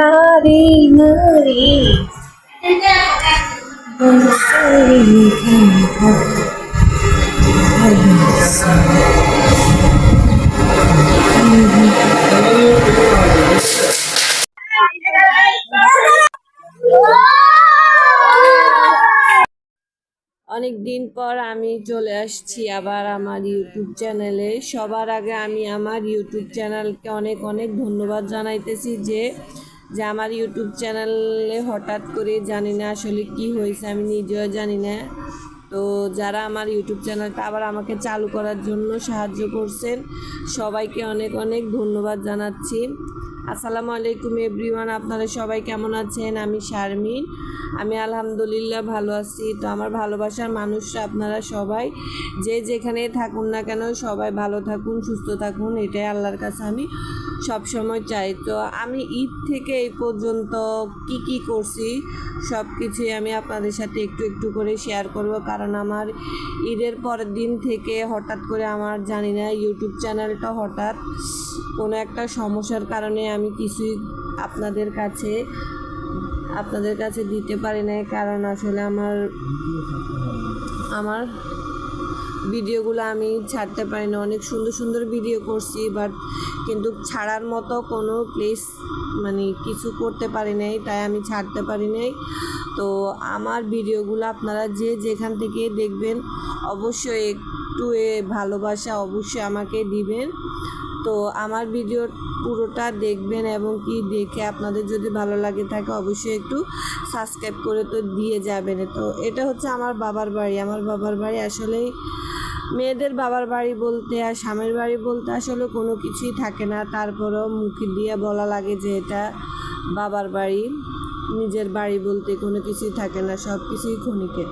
নারী নারী। অনেক দিন পর আমি চলে আসছি আবার আমার ইউটিউব চ্যানেলে। সবার আগে আমি আমার ইউটিউব চ্যানেলকে অনেক অনেক ধন্যবাদ জানাইতেছি যে যে আমার ইউটিউব চ্যানেলে হঠাৎ করে জানি না আসলে কি হয়েছে, আমি নিজেও জানি না। তো যারা আমার ইউটিউব চ্যানেলটা আবার আমাকে চালু করার জন্য সাহায্য করছেন, সবাইকে অনেক অনেক ধন্যবাদ জানাচ্ছি। আসসালামু আলাইকুম এভরিওয়ান, আপনারা সবাই কেমন আছেন? আমি শারমিন। আমি আলহামদুলিল্লাহ ভালো আছি। তো আমার ভালোবাসার মানুষরা আপনারা সবাই, যে যেখানে থাকুন না কেন সবাই ভালো থাকুন, সুস্থ থাকুন, এটাই আল্লাহর কাছে আমি সব সময় চাই। তো আমি ঈদ থেকে এই পর্যন্ত কি কি করছি সব কিছুই আমি আপনাদের সাথে একটু একটু করে শেয়ার করব। কারণ আমার ঈদের পরের দিন থেকে হঠাৎ করে আমার, জানি না ইউটিউব চ্যানেলটা হঠাৎ কোনো একটা সমস্যার কারণে আমি কিছুই আপনাদের কাছে আপনাদের কাছে দিতে পারি নাই। কারণ আসলে আমার আমার ভিডিওগুলো আমি ছাড়তে পারি না। অনেক সুন্দর সুন্দর ভিডিও করছি বাট কিন্তু ছাড়ার মতো কোনো প্লেস মানে কিছু করতে পারি নাই, তাই আমি ছাড়তে পারি নাই। তো আমার ভিডিওগুলো আপনারা যে যেখান থেকে দেখবেন, অবশ্যই একটু এ ভালোবাসা অবশ্যই আমাকে দিবেন। তো আমার ভিডিও পুরোটা দেখবেন এবং কি দেখে আপনাদের যদি ভালো লাগে থাকে অবশ্যই একটু সাবস্ক্রাইব করে তো দিয়ে যাবেন। তো এটা হচ্ছে আমার বাবার বাড়ি। আমার বাবার বাড়ি আসলেই মেয়েদের বাবার বাড়ি বলতে আর স্বামীর বাড়ি বলতে আসলে কোনো কিছুই থাকে না। তারপরেও মুখে দিয়ে বলা লাগে যে এটা বাবার বাড়ি। নিজের বাড়ি বলতে কোনো কিছুই থাকে না। সব কিছুই ক্ষণিকের।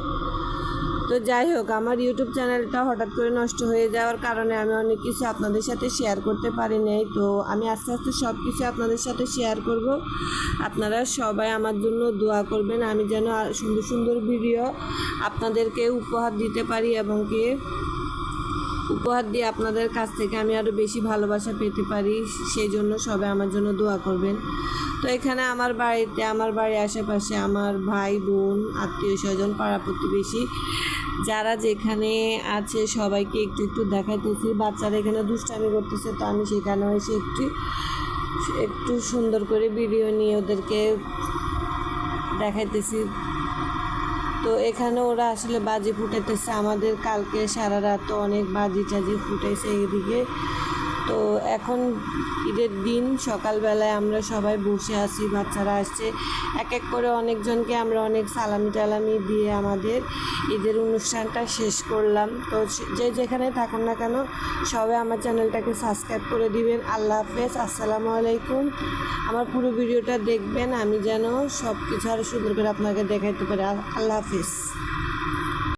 তো যাই হোক, আমার ইউটিউব চ্যানেলটা হঠাৎ করে নষ্ট হয়ে যাওয়ার কারণে আমি অনেক কিছু আপনাদের সাথে শেয়ার করতে পারি নাই। তো আমি আস্তে আস্তে সব কিছু আপনাদের সাথে শেয়ার করব। আপনারা সবাই আমার জন্য দোয়া করবেন। আমি যেন সুন্দর সুন্দর ভিডিও আপনাদেরকে উপহার দিতে পারি এবং কি উপহার দিয়ে আপনাদের কাছ থেকে আমি আরও বেশি ভালোবাসা পেতে পারি। সেই জন্য সবাই আমার জন্য দোয়া করবেন। তো এখানে আমার বাড়িতে, আমার বাড়ির আশেপাশে আমার ভাই, বোন আত্মীয় স্বজন পাড়া প্রতিবেশী যারা যেখানে আছে সবাইকে একটু একটু দেখাইতেছি। বাচ্চারা এখানে দুষ্টামি করতেছে, তো আমি সেখানে এসে একটু একটু সুন্দর করে ভিডিও নিয়ে ওদেরকে দেখাইতেছি। তো এখানে ওরা আসলে বাজি ফুটাইতেছে। আমাদের কালকে সারা রাত অনেক বাজি টাজি ফুটাইছে এদিকে। তো এখন ঈদের দিন, সকালবেলায় আমরা সবাই বসে আছি, বাচ্চারা আসছে। এক এক করে অনেকজনকে আমরা অনেক সালামি টালামি দিয়ে আমাদের ঈদের অনুষ্ঠানটা শেষ করলাম। তো যে যেখানে থাকুন না কেন, সবাই আমার চ্যানেলটাকে সাবস্ক্রাইব করে দিবেন। আল্লাহ হাফেজ, আসসালামু আলাইকুম। আমার পুরো ভিডিওটা দেখবেন, আমি যেন সব কিছু আরও সুন্দর করে আপনাকে দেখাইতে পারি। আল্লাহ হাফেজ।